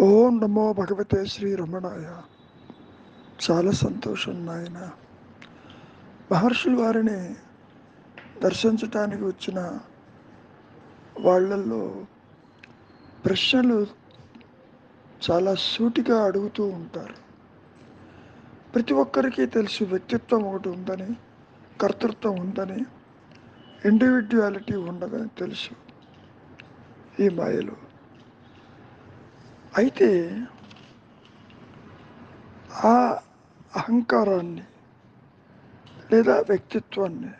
ఓం నమో భగవతే శ్రీ రమణాయ. చాలా సంతోషం నాయన. మహర్షులు వారిని దర్శించటానికి వచ్చిన వాళ్ళల్లో ప్రశ్నలు చాలా సూటిగా అడుగుతూ ఉంటారు. ప్రతి ఒక్కరికి తెలుసు వ్యక్తిత్వం ఒకటి ఉందని కర్తృత్వం ఉందని ఇండివిజువాలిటీ ఉండదని తెలుసు ఈ మాయలో. అయితే ఆ అహంకారాన్ని లేదా వ్యక్తిత్వాన్ని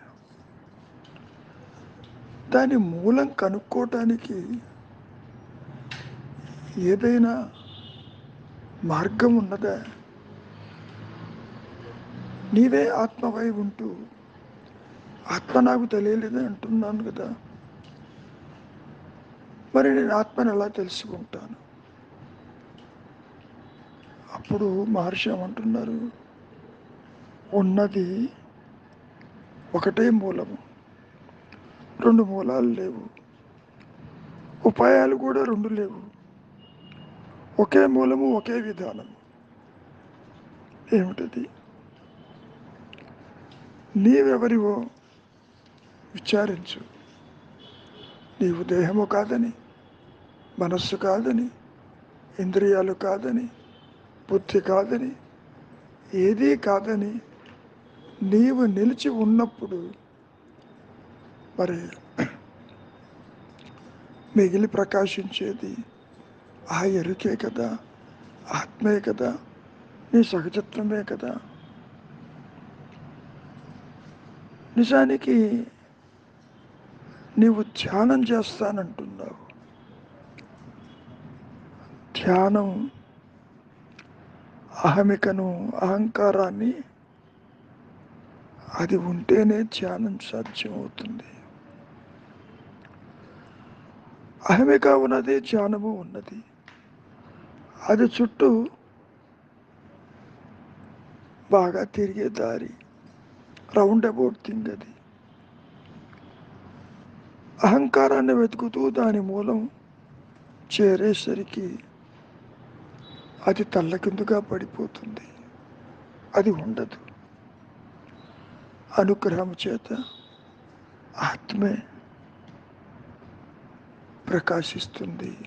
దాని మూలం కనుక్కోవటానికి ఏదైనా మార్గం ఉన్నదా? నీవే ఆత్మవై ఉంటూ ఆత్మ నాకు తెలియలేదు అంటున్నాను కదా. మరి నేను ఆత్మను ఎలా తెలుసుకుంటాను? అప్పుడు మహర్షి ఏమంటున్నారు? ఉన్నది ఒకటే మూలము. రెండు మూలాలు లేవు. ఉపాయాలు కూడా రెండు లేవు. ఒకే మూలము ఒకే విధానము. ఏమిటది? నీవెవరివో విచారించు. నీవు దేహము కాదని మనస్సు కాదని ఇంద్రియాలు కాదని బుద్ధి కాదని ఏదీ కాదని నీవు నిలిచి ఉన్నప్పుడు మరి మిగిలి ప్రకాశించేది ఆ ఎరుకే కదా ఆత్మే కదా నీ సహజత్వమే కదా. నిజానికి నీవు ధ్యానం చేస్తానంటున్నావు. ధ్యానం అహమికను అహంకారాన్ని అది ఉంటేనే ధ్యానం సాధ్యమవుతుంది. అహమిక ఉన్నది ధ్యానము ఉన్నది. అది చుట్టూ బాగా తిరిగే దారి రౌండ్ అబౌట్ థింగ్ అది. అహంకారాన్ని వెతుకుతూ దాని మూలం చేరేసరికి అది తల్లకిందుగా పడిపోతుంది. అది ఉండదు. అనుగ్రహం చేత ఆత్మే ప్రకాశిస్తుంది.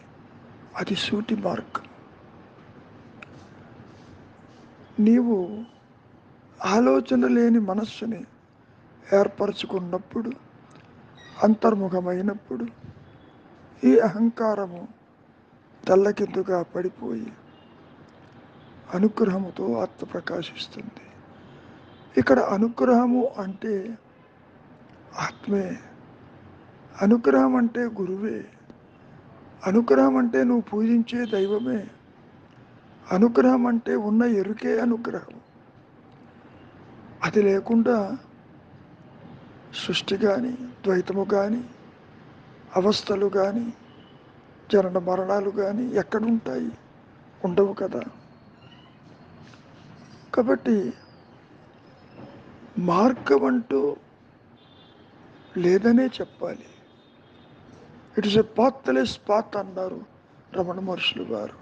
అది సూటి మార్గం. నీవు ఆలోచన లేని మనస్సుని ఏర్పరచుకున్నప్పుడు అంతర్ముఖమైనప్పుడు ఈ అహంకారము తెల్లకిందుగా పడిపోయి అనుగ్రహముతో ఆత్మ ప్రకాశిస్తుంది. ఇక్కడ అనుగ్రహము అంటే ఆత్మే. అనుగ్రహం అంటే గురువే. అనుగ్రహం అంటే నువ్వు పూజించే దైవమే. అనుగ్రహం అంటే ఉన్న ఎరుకే అనుగ్రహం అది లేకుండా సృష్టి కానీ ద్వైతము కానీ అవస్థలు కానీ జనన మరణాలు కానీ ఎక్కడుంటాయి? ఉండవు కదా. కాబట్టి మార్గం అంటూ లేదనే చెప్పాలి. It is a pathless path అన్నారు రమణ మహర్షులు గారు.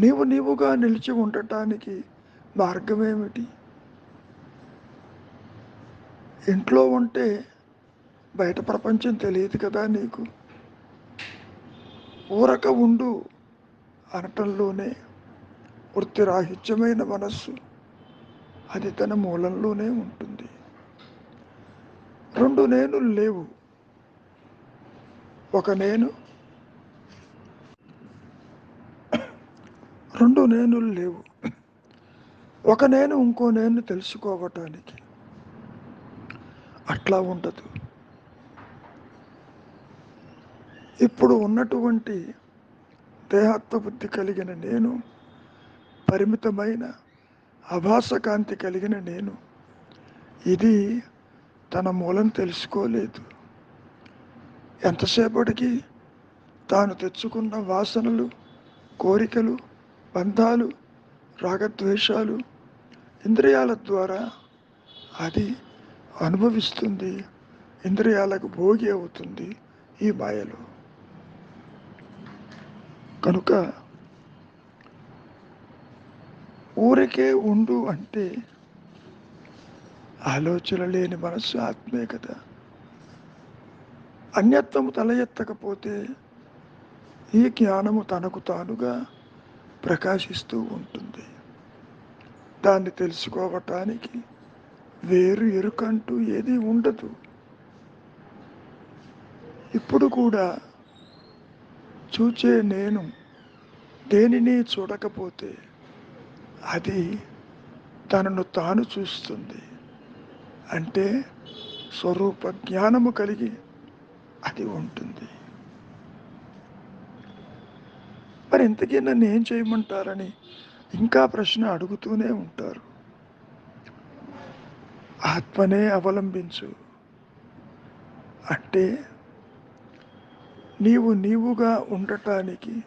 నీవు నీవుగా నిలిచి ఉండటానికి మార్గమేమిటి? ఇంట్లో ఉంటే బయట ప్రపంచం తెలియదు కదా నీకు? ఊరక ఉండు అనటంలోనే వృత్తిరాహిత్యమైన మనస్సు అది తన మూలంలోనే ఉంటుంది. రెండు నేను లేవు. ఒక నేను రెండు నేను లేవు. ఒక నేను ఇంకో నేను తెలుసుకోవటానికి అట్లా ఉండదు. ఇప్పుడు ఉన్నటువంటి దేహాత్మ బుద్ధి కలిగిన నేను పరిమితమైన అభాస కాంతి కలిగిన నేను. ఇది తన మూలం తెలుసుకోలేదు. ఎంతసేపటికి తాను తెచ్చుకున్న వాసనలు కోరికలు బంధాలు రాగద్వేషాలు ఇంద్రియాల ద్వారా అది అనుభవిస్తుంది ఇంద్రియాలకు భోగి అవుతుంది ఈ మాయలో. కనుక ఊరికే ఉండు అంటే ఆలోచన లేని మనస్సు ఆత్మే కదా. అన్యత్వము తల ఎత్తకపోతే ఈ జ్ఞానము తనకు తానుగా ప్రకాశిస్తూ ఉంటుంది. దాన్ని తెలుసుకోవటానికి వేరు ఎరుకంటూ ఏది ఉండదు. ఇప్పుడు కూడా చూచే నేను దేనిని చూడకపోతే అది తనను తాను చూస్తుంది. అంటే స్వరూప జ్ఞానము కలిగి అది ఉంటుంది. మరి ఇంతకీ నన్ను ఏం చేయమంటారని ఇంకా ప్రశ్న అడుగుతూనే ఉంటారు. ఆత్మనే అవలంబించు. అంటే నీవు నీవుగా ఉండటానికి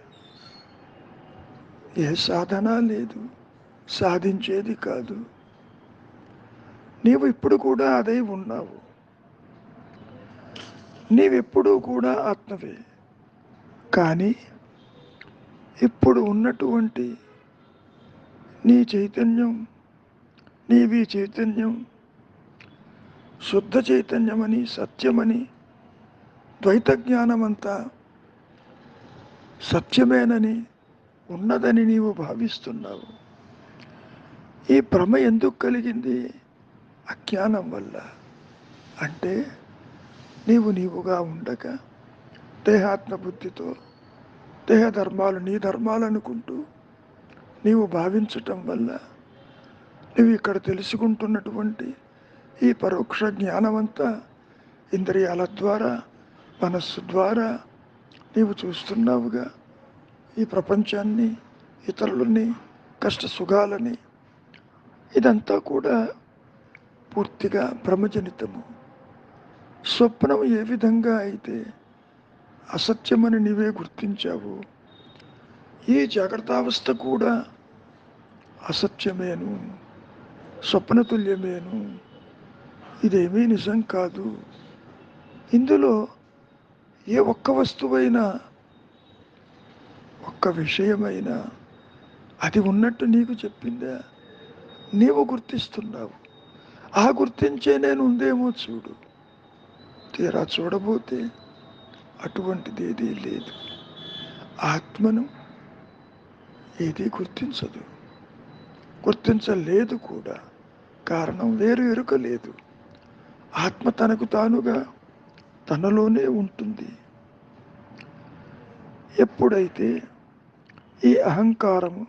ఏ సాధన లేదు. సాధించేది కాదు. నీవు ఇప్పుడు కూడా అదే ఉన్నావు. నీవెప్పుడూ కూడా ఆత్మవే. కానీ ఇప్పుడు ఉన్నటువంటి నీ చైతన్యం నీవి చైతన్యం శుద్ధ చైతన్యమని సత్యమని ద్వైత జ్ఞానమంతా సత్యమేనని ఉన్నదని నీవు భావిస్తున్నావు. ఈ భ్రమ ఎందుకు కలిగింది? అజ్ఞానం వల్ల. అంటే నీవు నీవుగా ఉండక దేహాత్మ బుద్ధితో దేహ ధర్మాలు నీ ధర్మాలు అనుకుంటూ నీవు భావించటం వల్ల నువ్వు ఇక్కడ తెలుసుకుంటున్నటువంటి ఈ పరోక్ష జ్ఞానమంతా ఇంద్రియాల ద్వారా మనస్సు ద్వారా నీవు చూస్తున్నావుగా. ఈ ప్రపంచాన్ని ఇతరులని కష్ట సుఖాలని ఇదంతా కూడా పూర్తిగా భ్రమజనితము స్వప్నం ఏ విధంగా అయితే అసత్యమని నీవే గుర్తించావు ఈ జాగ్రత్తావస్థ కూడా అసత్యమేను స్వప్నతుల్యమేను. ఇదేమీ నిజం కాదు. ఇందులో ఏ ఒక్క వస్తువైనా ఒక్క విషయమైనా అది ఉన్నట్టు నీకు చెప్పిందా? నీవు గుర్తిస్తున్నావు. ఆ గుర్తించే నేను ఉందేమో చూడు. తీరా చూడబోతే అటువంటిది ఏదీ లేదు. ఆత్మను ఏదీ గుర్తించదు. గుర్తించలేదు కూడా. కారణం వేరు ఎరుక లేదు. ఆత్మ తనకు తానుగా తనలోనే ఉంటుంది. ఎప్పుడైతే ఈ అహంకారము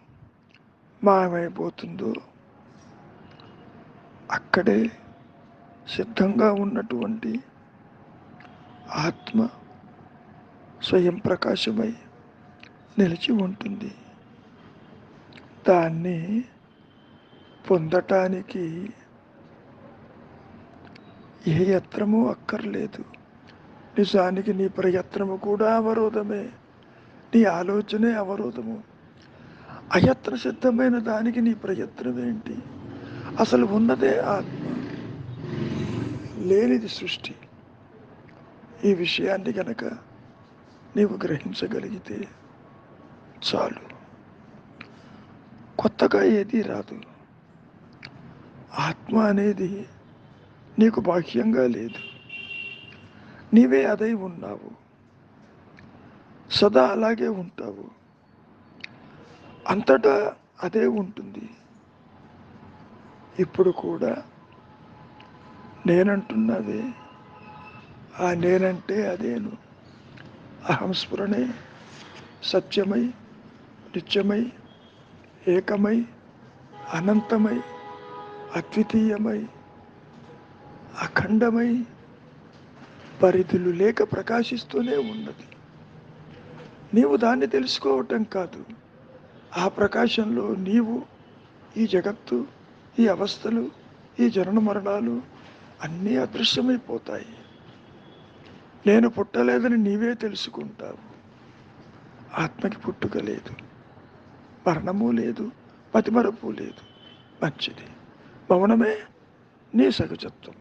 మాయమైపోతుందో అక్కడే సిద్ధంగా ఉన్నటువంటి ఆత్మ స్వయం ప్రకాశమై నిలిచి ఉంటుంది. దాన్ని పొందటానికి ఏ యత్నము అక్కర్లేదు. నిజానికి నీ ప్రయత్నము కూడా అవరోధమే. నీ ఆలోచనే అవరోధము. అయత్న సిద్ధమైన దానికి నీ ప్రయత్నం ఏంటి అసలు ఉన్నదే ఆత్మ లేనిది సృష్టి. ఈ విషయాన్ని గనక నీవు గ్రహించగలిగితే చాలు. కొత్తగా ఏదీ రాదు. ఆత్మ అనేది నీకు బాహ్యంగా లేదు. నీవే అదై ఉన్నావు. సదా అలాగే ఉంటావు. అంతటా అదే ఉంటుంది. ఇప్పుడు కూడా నేనంటున్నది ఆ నేనంటే అదేను. అహంస్ఫురణే సత్యమై నిత్యమై ఏకమై అనంతమై అద్వితీయమై అఖండమై పరిధులు లేక ప్రకాశిస్తూనే ఉన్నది. నీవు దాన్ని తెలుసుకోవటం కాదు. ఆ ప్రకాశంలో నీవు ఈ జగత్తు ఈ అవస్థలు ఈ జనన మరణాలు అన్నీ అదృశ్యమైపోతాయి. నేను పుట్టలేదని నీవే తెలుసుకుంటావు. ఆత్మకి పుట్టుక లేదు. మరణము లేదు. మతిమరపు లేదు. మంచిది. మౌనమే నీ సహజత్వం.